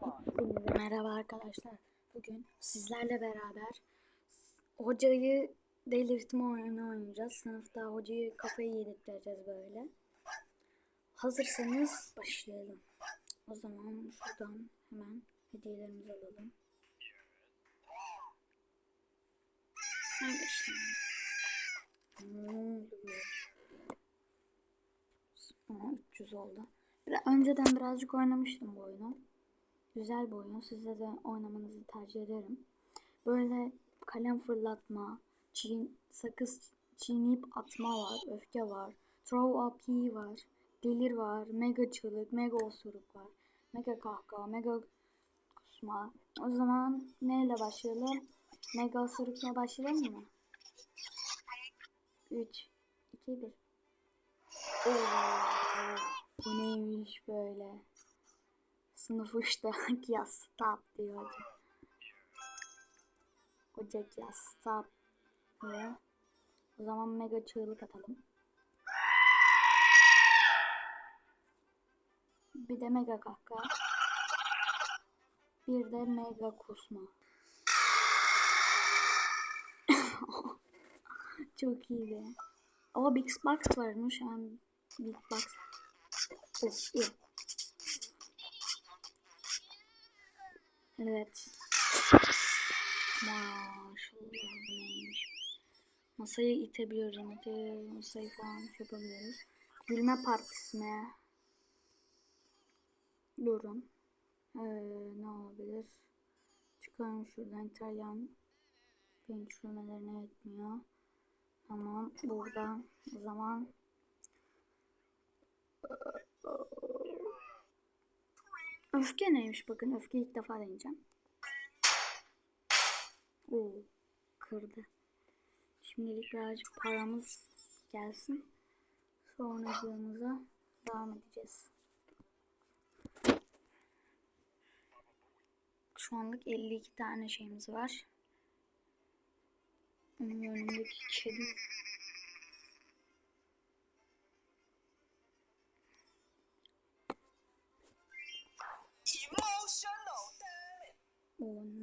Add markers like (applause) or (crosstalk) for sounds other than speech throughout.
Merhaba arkadaşlar. Bugün sizlerle beraber hocayı delirtme oyunu oynayacağız. Sınıfta hocayı kafayı yedirteceğiz böyle. Hazırsanız başlayalım. O zaman şuradan hemen hediyelerimizi alalım. Hadi başlayalım. Ne oluyor? Aa, 300 oldu. Önceden birazcık oynamıştım bu oyunu. Güzel bir oyun. Size de oynamanızı tercih ederim. Böyle kalem fırlatma, çiğ, sakız çiğneyip atma var, öfke var, throw up pee var, delir var, mega çığlık, mega osuruk var, mega kahkaha, mega kusma. O zaman neyle başlayalım? Mega osurukla başlayalım mı? 3, 2, 1. Oo, bu neymiş böyle? Sınıf işte (laughs) ya stop diyor hoca. Hoca ya stop diyor. O zaman mega çığlık atalım. Bir de mega kahkaha. Bir de mega kusma. (laughs) Çok iyiydi. O Big Box varmış. Yani Big Box. Of, iyi. Evet. Maşallah bu neymiş. Masayı itebiliyoruz. Ite, masayı falan yapabiliyoruz. Gülme partisi mi? Durun. Ee, ne olabilir? Çıkalım şuradan İtalyan pençlemelerine etmiyor. Tamam. Burada o zaman Öfke neymiş bakın öfke ilk defa deneyeceğim. Oo kırdı. Şimdilik birazcık paramız gelsin. Sonracığımıza devam edeceğiz. Şu anlık 52 tane şeyimiz var. Onun önündeki kedi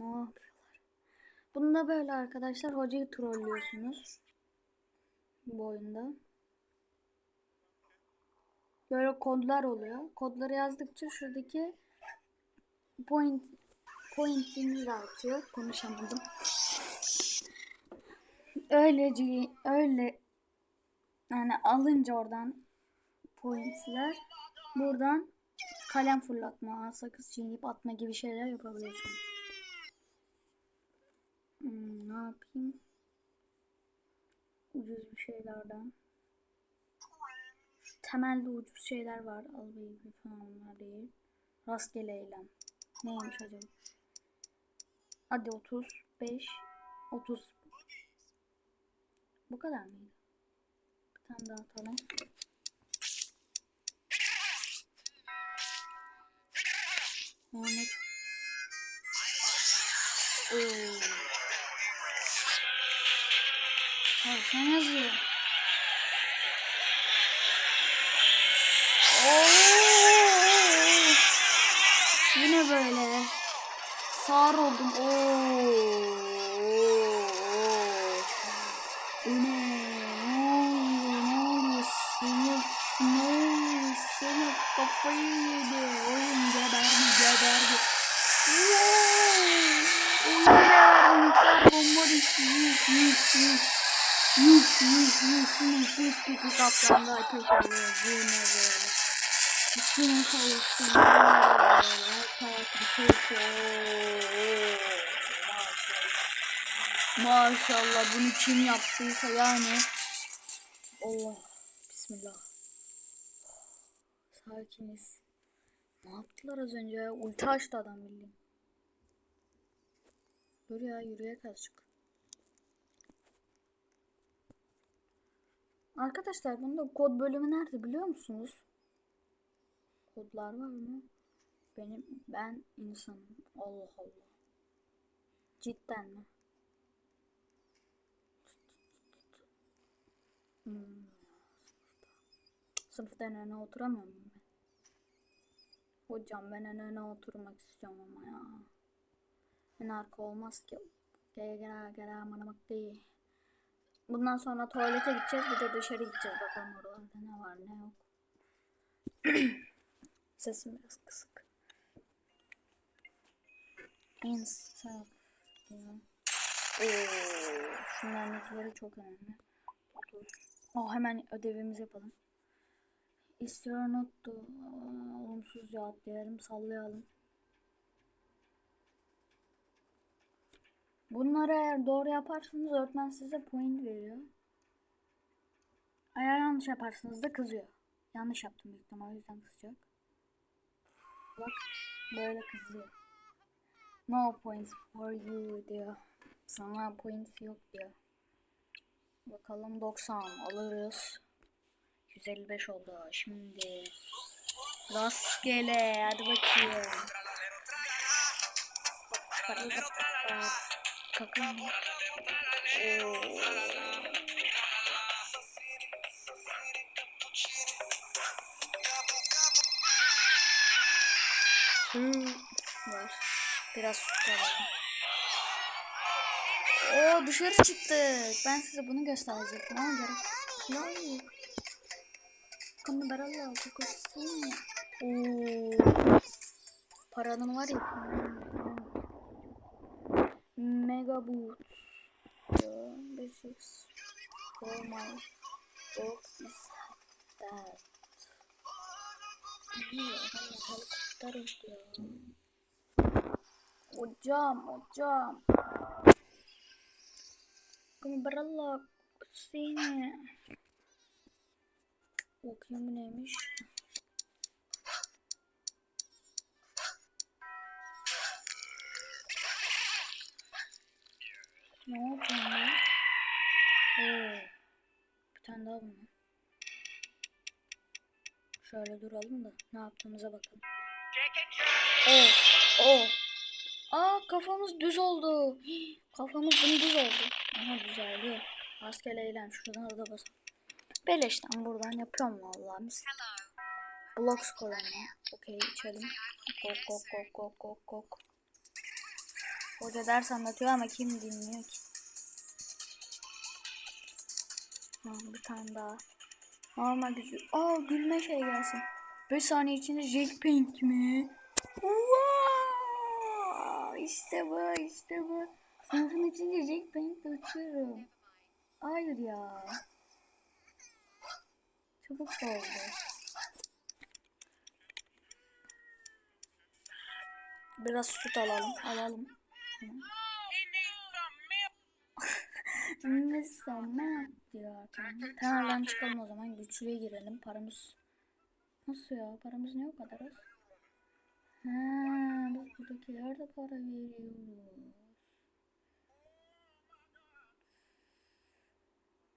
ne yapıyorlar? Bunda böyle arkadaşlar hocayı trollüyorsunuz. Bu oyunda. Böyle kodlar oluyor. Kodları yazdıkça şuradaki point pointiniz artıyor. Konuşamadım. Öylece öyle yani alınca oradan pointler buradan kalem fırlatma, sakız çiğneyip atma gibi şeyler yapabiliyorsunuz. Hmm, ne yapayım? Ucuz bir şeylerden. Temelde ucuz şeyler var. Al baby falan değil. Rastgele eylem. Neymiş acaba? Hadi 35 30 Bu kadar mıydı? Bir tane daha atalım. Muhammed. Oo. Tavşan yazıyor. Oo. Yine böyle. Sağır oldum. Oo. Bu ne? Ne oluyor? Ne oluyor? Sınıf ne oluyor? Sınıf kafayı yedi. Oyun geberdi geberdi. Wow. Oyun geberdi. Bomba düştü. Yuh yuh yuh. Yuh yuh yuh. Sınıf buz gibi kaplandı arkadaşlar. Bu ne böyle? Kötü. Oo. Maşallah. Bunu kim yaptıysa yani. Allah. Bismillah. Sakiniz. Ne yaptılar az önce ya? Ulti açtı adam bildiğin. Dur ya yürüyek azıcık. Arkadaşlar bunda kod bölümü nerede biliyor musunuz? Kodlar var mı? Benim ben insanım. Allah Allah. Cidden mi? Hmm. Sınıfta en öne oturamıyor muyum ben? Hocam ben en öne oturmak istiyorum ama ya. En arka olmaz ki. Gel gel gel aman bak değil. Bundan sonra tuvalete gideceğiz bir de dışarı gideceğiz bakalım oralarda ne var ne yok. (clears throat) Sesim biraz kısık. Insta şunların netleri çok önemli. Oh, hemen ödevimizi yapalım. İstiyor nottu. Olumsuz cevaplayalım, sallayalım. Bunları eğer doğru yaparsanız öğretmen size point veriyor. Eğer yanlış yaparsanız da kızıyor. Yanlış yaptım büyük ihtimalle o yüzden kızacak. Bak böyle kızıyor. No points for you diyor. Sana points yok diyor. Bakalım 90 alırız. 155 oldu şimdi. Rastgele hadi bakayım. Kakın. Oo. Hmm, var. Biraz su alalım. Oo dışarı çıktık. Ben size bunu gösterecektim ama gerek yok. Kamerayla kokusun. Oo. Paranın var ya. Mega boot. This is for my dog is adam helikopter istiyor. Hocam hocam. Kamerayla seni. Bakayım bu neymiş. Ne yapayım ben? Oo. Bir tane daha bunlar. Şöyle duralım da ne yaptığımıza bakalım. Oo. Oo. Aa kafamız düz oldu. Hii, (gasps) Kafamız dümdüz oldu. Aha düzeldi. Rastgele eğlen. Şuradan da basalım. Beleşten buradan yapıyorum vallahi mis. Blocks koyalım. Okey içelim. Kok kok kok kok kok kok. Hoca ders anlatıyor ama kim dinliyor ki? Ha, bir tane daha. Normal gücü. Aa gülme şey gelsin. 5 saniye içinde jailpaint mi? Wow! İşte bu işte bu. Sınıfın içinde jailpaint uçuyorum. Hayır ya. Çabuk oldu. Biraz süt alalım. Alalım. Mesela diyor tamam. Tamam çıkalım o zaman. Güçlüye girelim. Paramız Nasıl ya? Paramız ne o kadar az? Ha, bak buradakiler de para veriyoruz.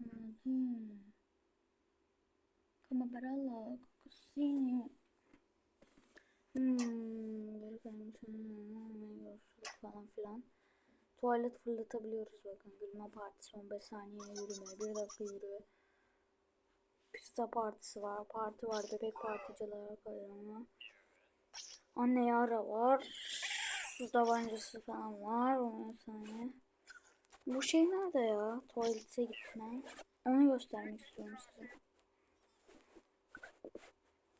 Anladım. Come baralla, così. Hmm, böyle kalmış. falan filan. Tuvalet fırlatabiliyoruz bakın. Gülme partisi 15 saniye yürüme. 1 dakika yürü. Pizza partisi var. Parti var. Bebek particiler koyuyor. Anne yara var. Su tabancası falan var. 10 saniye. Bu şey nerede ya? Tuvalete gitme. Onu göstermek istiyorum size.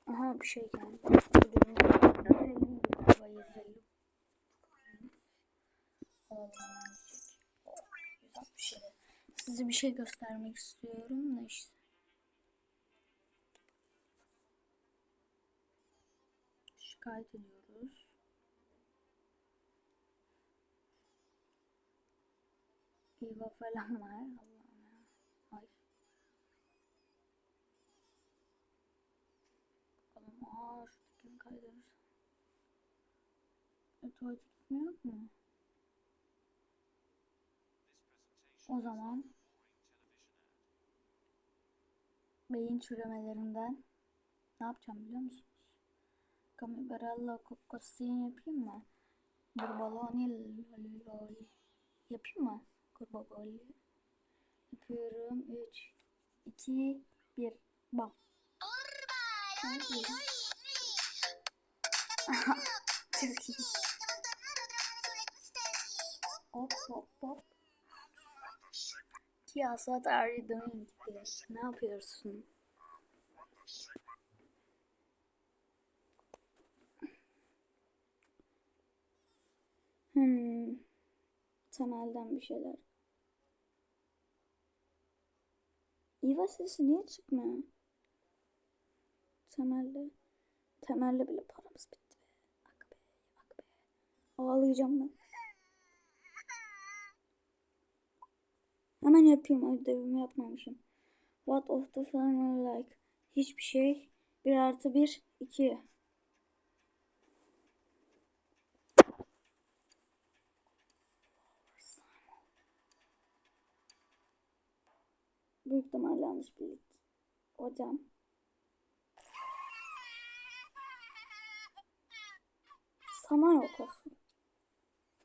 Aha bir şey geldi. Size bir şey göstermek istiyorum da işte. Şikayet ediyoruz. İva falan var. Allah'ım ya. Ay. Bakalım. Aa şuradakini kaydırırız. Tuvalete gitmiyor mu? O zaman beyin çürümelerinden ne yapacağım biliyor musunuz? Kamibaralla kokosini yapayım mı? Burbaloni loli yapayım mı? Kurbaboli yapıyorum. 3 2 1 bam. Hadi. Çok iyi. Hop hop hop. Kias, what are you doing? Ne yapıyorsun? Hmm. Temelden bir şeyler. İva sesi niye çıkmıyor? Temelde. Temelde bile paramız bitti. Ak be, ak be. Ağlayacağım ben. Hemen yapayım. Ödevimi yapmamışım. What of the final like? Hiçbir şey. 1 artı 1, 2. Büyük ihtimalle yanlış bildik. Hocam. Sana yok olsun.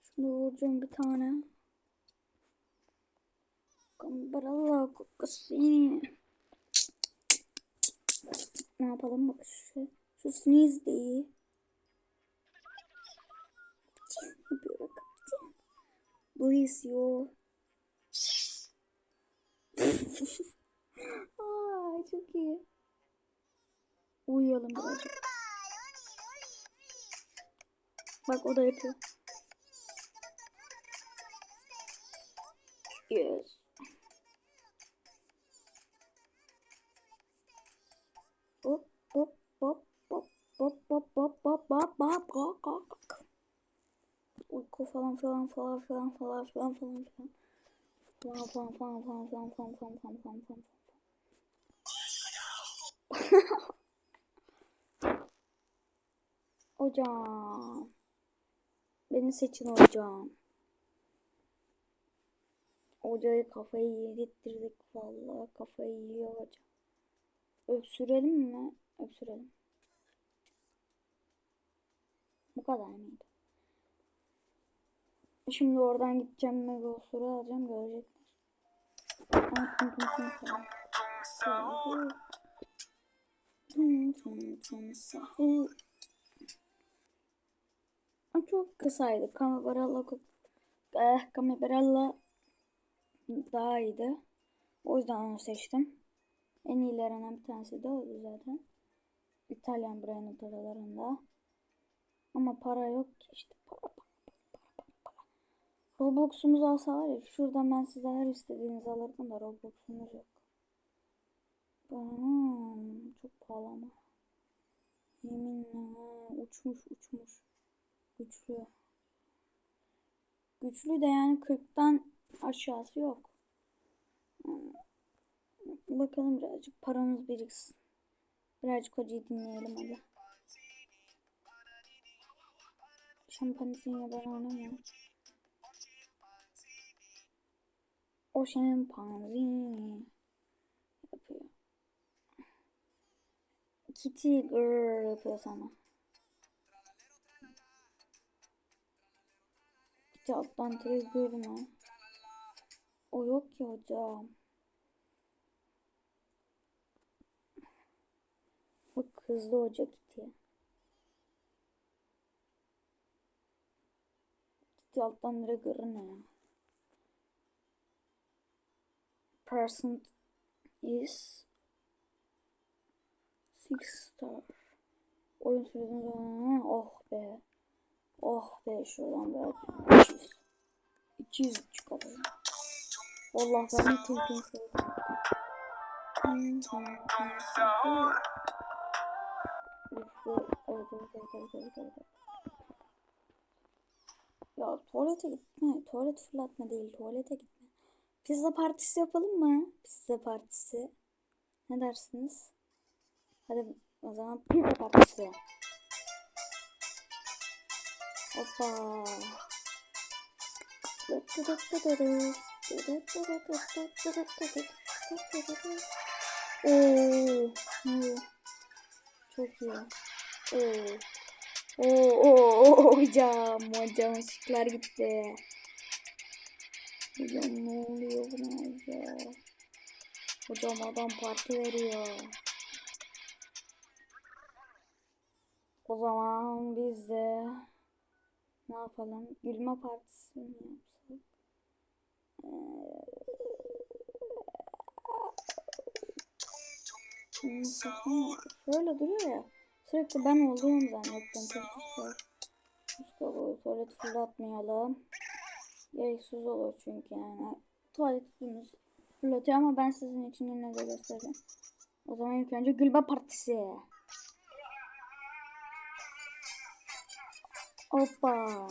Şimdi vuracağım bir tane. Kambarala kokusu. Ne yapalım bak şu, şu sneeze de iyi. You. Aa, çok iyi. Uyuyalım birazcık. Bak o da yapıyor. Yes. Hop hop hop hop hop hop hop hop hop hop hop hop Uyku falan falan falan falan falan falan falan falan. Falan falan falan falan falan falan falan falan falan falan. Hocam. Beni seçin hocam. Hocayı kafayı yedirttirdik vallahi kafayı yiyor hocam. Öksürelim mi? Öksürelim. Bu kadar mıydı? Şimdi oradan gideceğim mega osuru alacağım görecekler. Çok kısaydı. Kamabaralla eh, Kamabaralla daha iyiydi. O yüzden onu seçtim. En iyilerinden bir tanesi de oydu zaten. İtalyan brand aralarında. Ama para yok ki işte para para para para para. Roblox'umuz alsa var ya şuradan ben size her istediğinizi alırdım da Roblox'umuz yok. Hmm, çok pahalı ama. Yeminle uçmuş uçmuş. Güçlü. Güçlü de yani 40'tan aşağısı yok. Hmm. Bakalım birazcık paramız biriksin. Birazcık hocayı dinleyelim hadi. Şempanzini ben oynamıyorum. O şempanzini yapıyor. Kitty girl yapıyor sana. Kitty alttan trigger mı? O yok ki hocam. Bak hızlı hoca Kitty. Kitty alttan trigger ne ya? Percent is six star. Oyun süresinde oh be. Oh be şuradan biraz 200. 200 çıkarıyor. Vallahi ben de tilkin sevdim. Evet, evet, evet, evet, evet. Ya tuvalete gitme, tuvalet fırlatma değil, tuvalete gitme. Pizza partisi yapalım mı? Pizza partisi. Ne dersiniz? Hadi o zaman pizza partisi. Hoppa. Oo. Çok iyi. Oo. Oo, oo, oo, hocam, hocam ışıklar gitti. Hocam ne oluyor buna hocam? Hocam adam parti veriyor. O zaman biz de ne yapalım? Gülme partisi mi yapsak? Ee, Şöyle duruyor ya. Sürekli ben olduğum zannettim. Çok Mustafa tuvalet fırlatmayalım. Gereksiz olur çünkü yani. Tuvaletimiz fırlatıyor ama ben sizin için yine de göstereyim. O zaman ilk önce gülme partisi. Hoppa.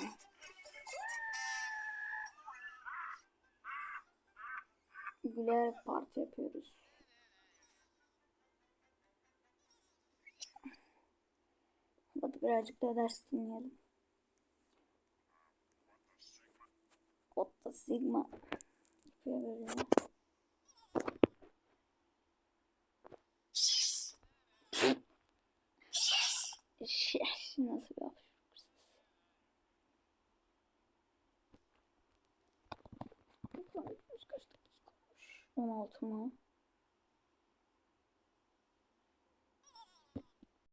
Gülerek parti yapıyoruz. Birazcık da ders dinleyelim. Otta Sigma. Böyle. Nasıl bir hapşuruk sesi? 16 mı?